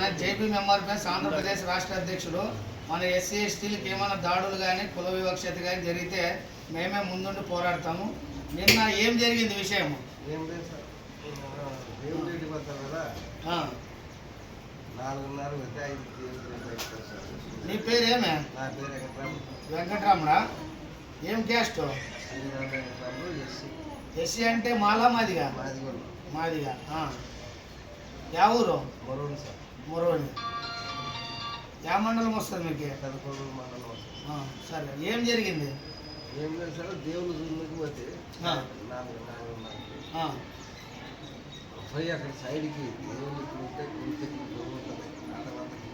నా జేపీ ఎంఆర్పిఎస్ ఆంధ్రప్రదేశ్ రాష్ట్ర అధ్యక్షుడు. మన ఎస్సీ ఎస్టీలకు ఏమైనా దాడులు కానీ కుల వివక్షత కానీ జరిగితే మేమే ముందుండి పోరాడతాము. నిన్న ఏం జరిగింది విషయం నీ పేరేమే? నా పేరు ఏం క్యాస్ట్? ఎస్సీ. అంటే మాలా మాదిగా? మాదిగా యా ఊరు మరొకటి సార్ మొరోని యా మండలం వస్తుంది మీకు పెదకొండ మండలం వస్తుంది. సరే ఏం జరిగింది ఏం లేదు సార్ దేవుడు చూడడానికి పోతే. నాలుగు పోయి అక్కడ సైడ్కి దేవుడు ఉంటే కుడితే ఉంటుంది అటవంతకి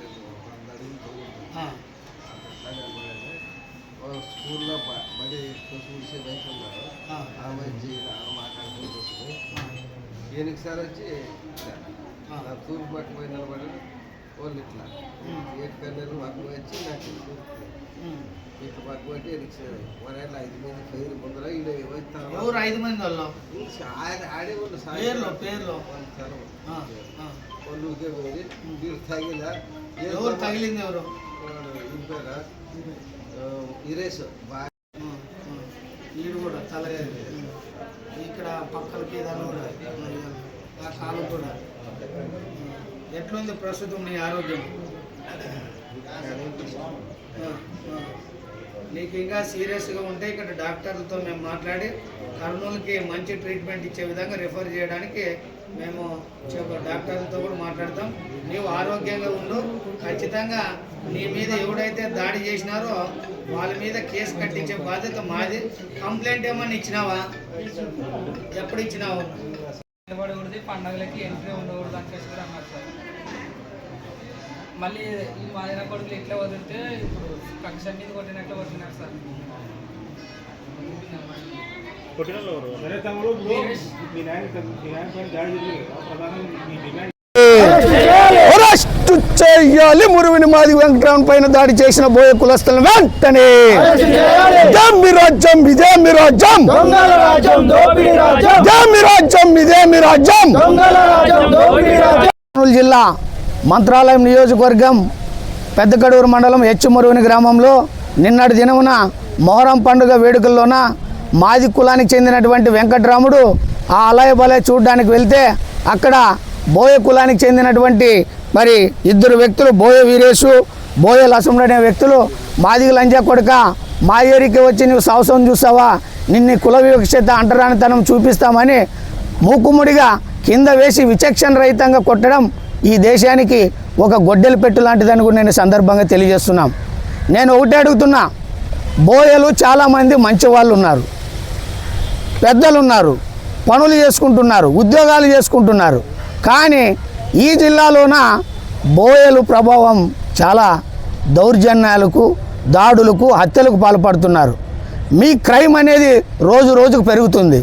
అడుగులు తగ్గుతుంది ఆ, అట్లాగే పోయాలి. ఓ స్కూల్లో బడి చూసే వయసు ఉన్నారు ఆ, మంచి మాట్లాడుకుంటూ ఈయనకి సార్ వచ్చి తూర్పు పక్క పోయి నిలబడి వాళ్ళు ఇట్లా. ఏడు కన్నీరు పక్క వచ్చి నాకు. ఇట్లా పక్క పెట్టి ఈయనకి వరేళ్ళ ఐదు మంది పేరు ముందర ఈడ ఎవరు ఐదు మంది వాళ్ళు? ఆడే వాళ్ళు పేర్లు పేర్లు. వాళ్ళు ఊరికే పోయి తగిలా ఎవరు తగిలింది ఎవరు? ఇంపేరా ఇరేస్ బాగా. ఈడు కూడా తలగారి ఇక్కడ పక్కలకి ఇదాలు కూడా ఆ కాలం కూడా. ఎట్లుంది ప్రస్తుతం నీ ఆరోగ్యం? నీకు ఇంకా సీరియస్గా ఉంటే ఇక్కడ డాక్టర్లతో మేము మాట్లాడి కర్నూలుకి మంచి ట్రీట్మెంట్ ఇచ్చే విధంగా రిఫర్ చేయడానికి మేము డాక్టర్లతో కూడా మాట్లాడతాం. నీవు ఆరోగ్యంగా ఉండు. ఖచ్చితంగా నీ మీద ఎవడైతే దాడి చేసినారో వాళ్ళ మీద కేసు కట్టించే బాధ్యత మాది. కంప్లైంట్ ఏమన్నా ఇచ్చినావా? ఎప్పుడు ఇచ్చినావు? పండగలకి ఎంట్రీ ఉండకూడదు అని చెప్పి అన్నారు సార్. మళ్ళీ ఈ మాదిన కొడుకులు ఇట్లా వదిలితే ఇప్పుడు కక్ష మీద కొట్టినట్లు కొట్టినారు సార్. కొట్టినోళ్ళు ఎవరు? సరే తమ్ముడు ఇప్పుడు మీ నాయన మీ నాయన పైన దాడి జరిగింది కదా ప్రధానంగా మీ డిమాండ్ అరెస్టు చేయాలి మురువిని మాది వెంకటరామన్ పైన దాడి చేసిన బోయ కులస్తులను వెంటనే జమ్మి రాజ్యం ఇదే మీ రాజ్యం జమ్మి రాజ్యం ఇదే మీ రాజ్యం కర్నూలు జిల్లా మంత్రాలయం నియోజకవర్గం పెద్దకడూరు మండలం హెచ్చుమరువుని గ్రామంలో నిన్నటి దినమున మొహరం పండుగ వేడుకల్లోన మాది కులానికి చెందినటువంటి వెంకటరాముడు ఆ అలయ బలయ చూడడానికి వెళ్తే అక్కడ బోయ కులానికి చెందినటువంటి మరి ఇద్దరు వ్యక్తులు బోయ వీరేషు బోయ లసముడు అనే వ్యక్తులు మాదిగ లంజా కొడుక మా ఏరికి వచ్చి నువ్వు సాహసం చూస్తావా? నిన్ను కుల వివక్షత అంటరానితనం చూపిస్తామని మూకుముడిగా కింద వేసి విచక్షణ రహితంగా కొట్టడం ఈ దేశానికి ఒక గొడ్డెలు పెట్టు లాంటిదని కూడా నేను సందర్భంగా తెలియజేస్తున్నాం. నేను ఒకటే అడుగుతున్నా బోయలు చాలామంది మంచి వాళ్ళు ఉన్నారు పెద్దలు ఉన్నారు పనులు చేసుకుంటున్నారు ఉద్యోగాలు చేసుకుంటున్నారు కానీ ఈ జిల్లాలోన బోయలు ప్రభావం చాలా దౌర్జన్యాలకు దాడులకు హత్యలకు పాల్పడుతున్నారు. మీ క్రైమ్ అనేది రోజు రోజుకు పెరుగుతుంది.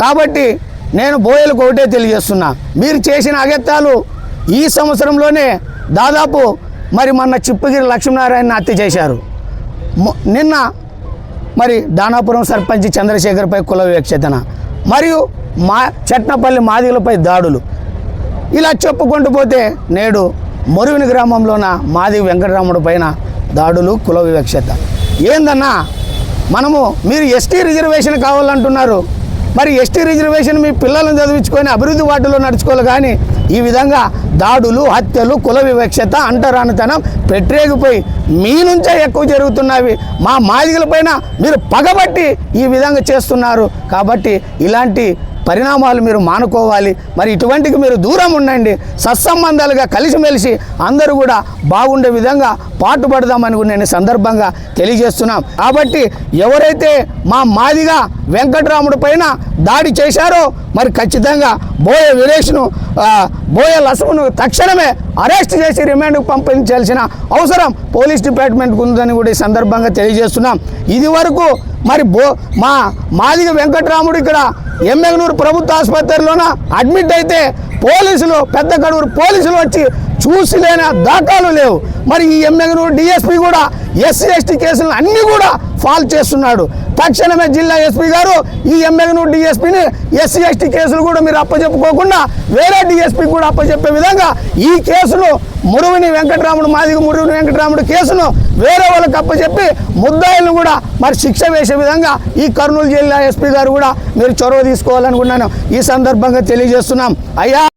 కాబట్టి నేను బోయలకు ఒకటే తెలియజేస్తున్నా. మీరు చేసిన అగత్యాలు ఈ సంవత్సరంలోనే దాదాపు మరి మొన్న చిప్పగిరి లక్ష్మీనారాయణ హత్య చేశారు. నిన్న మరి దానాపురం సర్పంచ్ చంద్రశేఖర్పై కుల వివక్షతన. మరియు మా చట్నపల్లి మాదిగలపై దాడులు. ఇలా చెప్పుకుంటూ పోతే నేడు మరువిని గ్రామంలోన మాది వెంకటరాముడు పైన దాడులు కుల వివక్షత. ఏందన్నా? మనము మీరు ఎస్టీ రిజర్వేషన్ కావాలంటున్నారు. మరి ఎస్టీ రిజర్వేషన్ మీ పిల్లలను చదివించుకొని అభివృద్ధి వాటిలో నడుచుకోవాలి కానీ ఈ విధంగా దాడులు హత్యలు కుల వివక్షత అంటరానితనం పెట్టరేగిపోయి మీ నుంచే ఎక్కువ జరుగుతున్నవి. మా మాదిగలపైన మీరు పగబట్టి ఈ విధంగా చేస్తున్నారు. కాబట్టి ఇలాంటి పరిణామాలు మీరు మానుకోవాలి. మరి ఇటువంటికి మీరు దూరం ఉండండి. సత్సంబంధాలుగా కలిసిమెలిసి అందరూ కూడా బాగుండే విధంగా పాటుపడదామని నేను సందర్భంగా తెలియజేస్తున్నాం. కాబట్టి ఎవరైతే మా మాదిగా వెంకటరాముడు పైన దాడి చేశారో మరి ఖచ్చితంగా బోయ విలేష్ను బోయే బోయ లసమును తక్షణమే అరెస్ట్ చేసి రిమాండ్కు పంపించాల్సిన అవసరం పోలీస్ డిపార్ట్మెంట్కు ఉందని కూడా ఈ సందర్భంగా తెలియజేస్తున్నాం. ఇది వరకు మరి బో మా మాదిగ వెంకటరాముడు ఇక్కడ ఎమ్మెగనూరు ప్రభుత్వ ఆసుపత్రిలోన అడ్మిట్ అయితే పోలీసులు పెద్ద కడూరు పోలీసులు వచ్చి చూసి లేని దాఖలు లేవు. మరి ఈ ఎమ్మెగనూరు డిఎస్పీ కూడా ఎస్సీ ఎస్టీ కేసులను అన్నీ కూడా ఫాల్ చేస్తున్నాడు. తక్షణమే జిల్లా ఎస్పీ గారు ఈ ఎమ్మెల్యేను డిఎస్పీని ఎస్సీ ఎస్టీ కేసులు కూడా మీరు అప్పచెప్పుకోకుండా వేరే డిఎస్పీ కూడా అప్పచెప్పే విధంగా ఈ కేసును మురువిని వెంకటరాముడు మాదిగ మురువిని వెంకటరాముడు కేసును వేరే వాళ్ళకి అప్పచెప్పి ముద్దాయిలను కూడా మరి శిక్ష వేసే విధంగా ఈ కర్నూలు జిల్లా ఎస్పీ గారు కూడా మీరు చొరవ తీసుకోవాలనుకున్నాను. ఈ సందర్భంగా తెలియజేస్తున్నాం. అయ్యా!